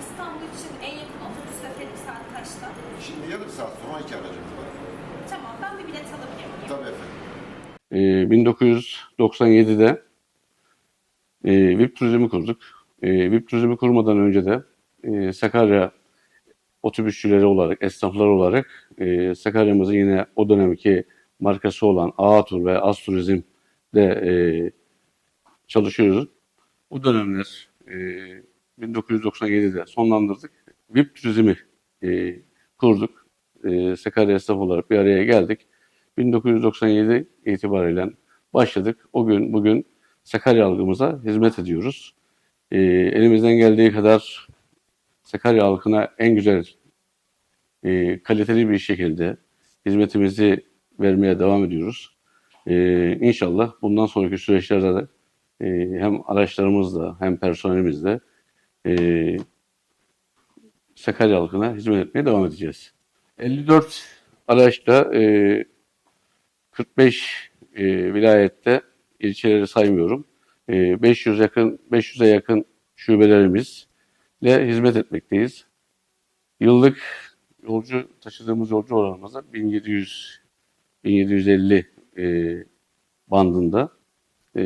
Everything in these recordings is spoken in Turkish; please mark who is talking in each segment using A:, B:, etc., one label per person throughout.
A: İstanbul için en yakın otobüs seferi saat kaçta?
B: Şimdi yarım saat sonra iki aracımız var.
A: Tamam ben bir bilet alabilir miyim?
B: Tabii efendim.
C: Ee, 1997'de e, VIP turizmi kurduk. E, VIP turizmi kurmadan önce de e, Sakarya otobüsçüleri olarak, esnaflar olarak e, Sakarya'mızın yine o dönemki markası olan A-Tur ve Az Turizm'de e, çalışıyoruz. Bu dönemler e, 1997'de sonlandırdık. VIP turizmi e, kurduk. E, Sakarya esnaf olarak bir araya geldik. 1997 itibariyle başladık. O gün bugün Sakarya halkımıza hizmet ediyoruz. E, elimizden geldiği kadar Sakarya halkına en güzel, e, kaliteli bir şekilde hizmetimizi vermeye devam ediyoruz. E, inşallah bundan sonraki süreçlerde de e, hem araçlarımızla hem personelimizle e, Sakarya halkına hizmet etmeye devam edeceğiz. 54 araçla e, 45 e, vilayette ilçeleri saymıyorum. E, 500 yakın 500'e yakın şubelerimizle hizmet etmekteyiz. Yıllık yolcu taşıdığımız yolcu oranımızda 1700 1750 e, bandında. E,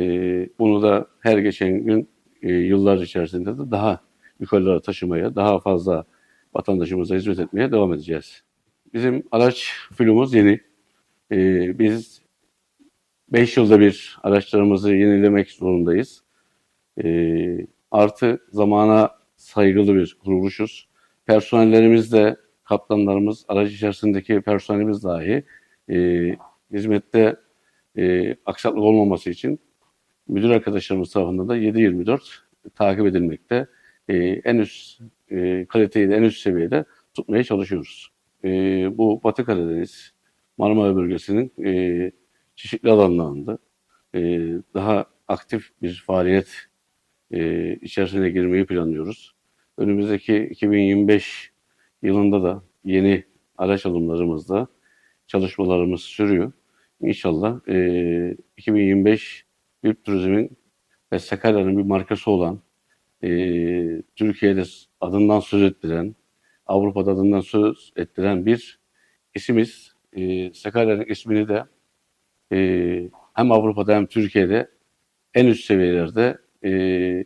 C: bunu da her geçen gün e, yıllar içerisinde de daha yukarılara taşımaya, daha fazla vatandaşımıza hizmet etmeye devam edeceğiz. Bizim araç filomuz yeni. Ee, biz 5 yılda bir araçlarımızı yenilemek zorundayız. Ee, artı zamana saygılı bir kuruluşuz. Personellerimiz de, kaptanlarımız, araç içerisindeki personelimiz dahi e, hizmette e, aksaklık olmaması için müdür arkadaşlarımız tarafından da 7-24 takip edilmekte. E, en üst e, kaliteyi de en üst seviyede tutmaya çalışıyoruz. E, bu Batı Karadeniz, Marmara bölgesinin e, çeşitli alanlarında e, daha aktif bir faaliyet e, içerisine girmeyi planlıyoruz. Önümüzdeki 2025 yılında da yeni araç alımlarımızda çalışmalarımız sürüyor. İnşallah e, 2025 Büyük Turizm'in ve Sakarya'nın bir markası olan e, Türkiye'de adından söz ettiren, Avrupa'da adından söz ettiren bir isimiz. E, Sakarya'nın ismini de e, hem Avrupa'da hem Türkiye'de en üst seviyelerde e,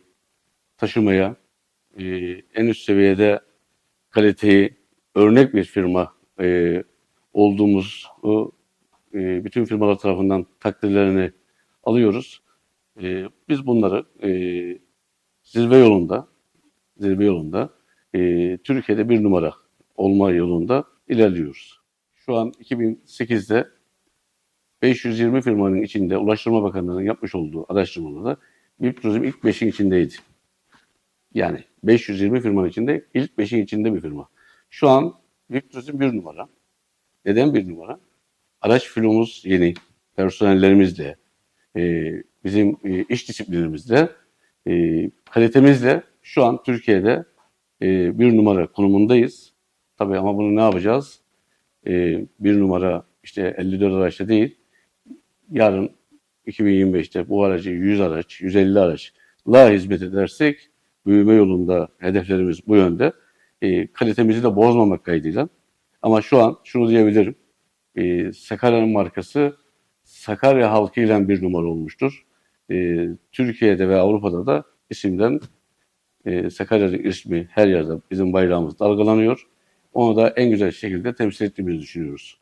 C: taşımaya, e, en üst seviyede kaliteyi örnek bir firma e, olduğumuz o, e, bütün firmalar tarafından takdirlerini alıyoruz. E, biz bunları e, zirve yolunda, zirve yolunda e, Türkiye'de bir numara olma yolunda ilerliyoruz. Şu an 2008'de 520 firmanın içinde Ulaştırma Bakanlığı'nın yapmış olduğu araştırmalarda VIP Turizm ilk 5'in içindeydi. Yani 520 firmanın içinde ilk 5'in içinde bir firma. Şu an VIP Turizm bir numara. Neden bir numara? Araç filomuz yeni, personellerimizle, e, bizim e, iş disiplinimizle, e, kalitemizle şu an Türkiye'de e, bir numara konumundayız. Tabii ama bunu ne yapacağız? E, bir numara işte 54 araçta değil, yarın 2025'te bu aracı 100 araç, 150 araçla hizmet edersek büyüme yolunda hedeflerimiz bu yönde. E, kalitemizi de bozmamak kaydıyla. Ama şu an şunu diyebilirim. E, Sakarya'nın markası Sakarya halkıyla bir numara olmuştur. E, Türkiye'de ve Avrupa'da da isimden e, Sakarya'nın ismi her yerde bizim bayrağımız dalgalanıyor. Onu da en güzel şekilde temsil ettiğimizi düşünüyoruz.